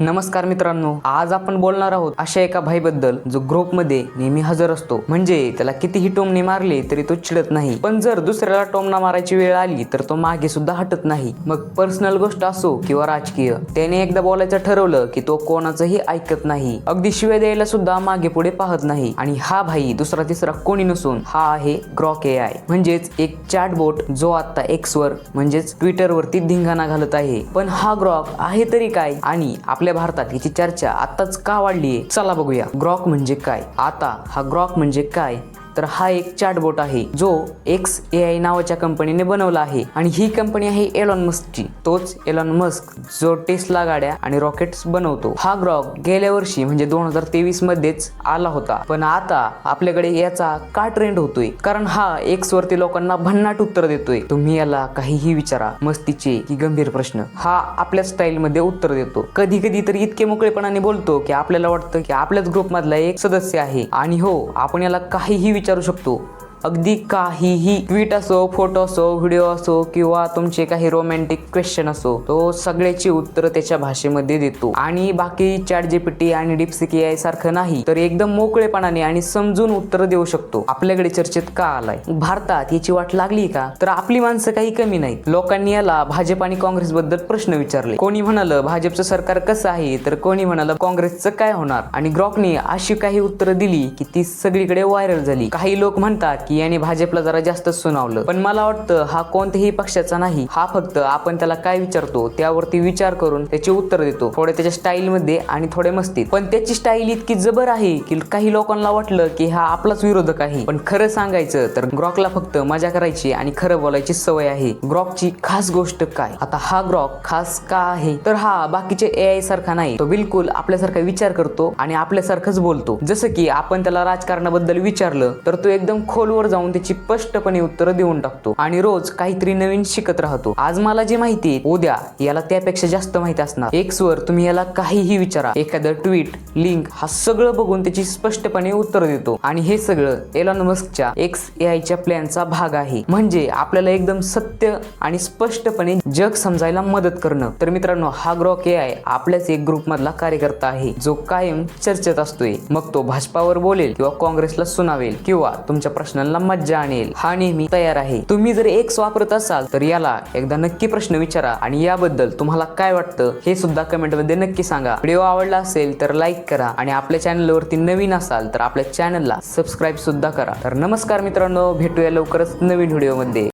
नमस्कार मित्रांनो आज आपण बोलणार आहोत अशा एका भाईबद्दल जो ग्रुपमध्ये नेहमी हजर असतो. म्हणजे त्याला कितीही टोमने मारले तरी तो चिडत नाही. पण जर दुसऱ्याला टोमना मारायची वेळ आली तर तो मागे सुद्धा हटत नाही. मग पर्सनल गोष्ट असो किंवा राजकीय त्याने एकदा बोलायचं ठरवलं की तो कोणाचंही ऐकत नाही. अगदी शिवाय द्यायला सुद्धा मागे पुढे पाहत नाही. आणि हा भाई दुसरा तिसरा कोणी नसून हा आहे ग्रॉक ए आय म्हणजेच एक चॅटबोट जो आता एक्स वर म्हणजेच ट्विटर वरती धिंगाणा घालत आहे. पण हा ग्रॉक आहे तरी काय? आणि आपल्या भारतात याची चर्चा आताच का वाढलीये? चला बघूया. ग्रॉक म्हणजे काय? आता हा ग्रॉक म्हणजे काय? तर हा एक चॅटबोट आहे जो एक्स ए आय नावाच्या कंपनीने बनवला आहे. आणि ही कंपनी आहे एलॉन मस्कची तोच एलॉन मस्क जो टेस्ला गाड्या आणि रॉकेट्स बनवतो. हा ग्रॉक गेल्या वर्षी म्हणजे दोन हजार तेवीस मध्येच आला होता. पण आता आपल्याकडे याचा का ट्रेंड होतोय? कारण हा एक्स वरती लोकांना भन्नाट उत्तर देतोय. तुम्ही याला काहीही विचारा. मस्तीचे की गंभीर प्रश्न. हा आपल्या स्टाईल मध्ये उत्तर देतो. कधी कधी तर इतके मोकळेपणाने बोलतो की आपल्याला वाटतं की आपल्याच ग्रुप मधला एक सदस्य आहे. आणि हो आपण याला काहीही विचार विचारू शकतो. अगदी काहीही ट्विट असो फोटो असो व्हिडिओ असो किंवा तुमचे काही रोमॅन्टिक क्वेश्चन असो तो सगळ्याची उत्तर त्याच्या भाषेमध्ये देतो. आणि बाकी चॅट जीपीटी आणि डिप्सिक आय सारखं नाही तर एकदम मोकळेपणाने आणि समजून उत्तर देऊ शकतो. आपल्याकडे चर्चेत का आलाय? भारतात याची वाट लागली का? तर आपली माणसं काही कमी नाहीत. लोकांनी याला भाजप आणि काँग्रेस बद्दल प्रश्न विचारले. कोणी म्हणालं भाजपचं सरकार कसं आहे? तर कोणी म्हणालं काँग्रेसचं काय होणार? आणि ग्रॉकने अशी काही उत्तरं दिली की ती सगळीकडे व्हायरल झाली. काही लोक म्हणतात की याने भाजपला जरा जास्तच सुनावलं. पण मला वाटतं हा कोणत्याही पक्षाचा नाही. हा फक्त आपण त्याला काय विचारतो त्यावरती विचार करून त्याचे उत्तर देतो. थोडे त्याच्या स्टाईल मध्ये आणि थोडे मस्तीत. पण त्याची स्टाईल इतकी जबर आहे की काही लोकांना वाटलं की हा आपलाच विरोधक आहे. पण खरं सांगायचं तर ग्रॉकला फक्त मजा करायची आणि खरं बोलायची सवय आहे. ग्रॉकची खास गोष्ट काय? आता हा ग्रॉक खास का आहे? तर हा बाकीचे ए आय सारखा नाही. तो बिलकुल आपल्यासारखा विचार करतो आणि आपल्यासारखंच बोलतो. जसं की आपण त्याला राजकारणाबद्दल विचारलं तर तो एकदम वर जाऊन त्याची स्पष्टपणे उत्तरं देऊन टाकतो. आणि रोज काहीतरी नवीन शिकत राहतो. आज मला जे माहिती आहे, उद्या याला त्यापेक्षा जास्त माहिती असणार. एक्स वर तुम्ही याला काहीही विचारा. एखादं ट्विट लिंक हा सगळं बघून त्याची स्पष्टपणे उत्तर देतो. आणि हे सगळं एलॉन मस्कच्या एक्स ए प्लॅनचा भाग आहे. म्हणजे आपल्याला एकदम सत्य आणि स्पष्टपणे जग समजायला मदत करणं. तर मित्रांनो हा ग्रॉक ए आय आपल्याच एक ग्रुप मधला कार्यकर्ता आहे. जो कायम चर्चेत असतोय. मग तो भाजपावर बोलेल किंवा काँग्रेसला सुनावेल किंवा तुमच्या प्रश्नाला प्रश्नांना मज्जा आणेल. हा नेहमी तयार आहे. तुम्ही जर एक्स वापरत असाल तर याला एकदा नक्की प्रश्न विचारा आणि याबद्दल तुम्हाला काय वाटतं हे सुद्धा कमेंटमध्ये नक्की सांगा. व्हिडिओ आवडला असेल तर लाईक करा आणि आपल्या चॅनलवरती नवीन असाल तर आपल्या चॅनलला सबस्क्राईब सुद्धा करा. तर नमस्कार मित्रांनो भेटूया लवकरच नवीन व्हिडिओमध्ये.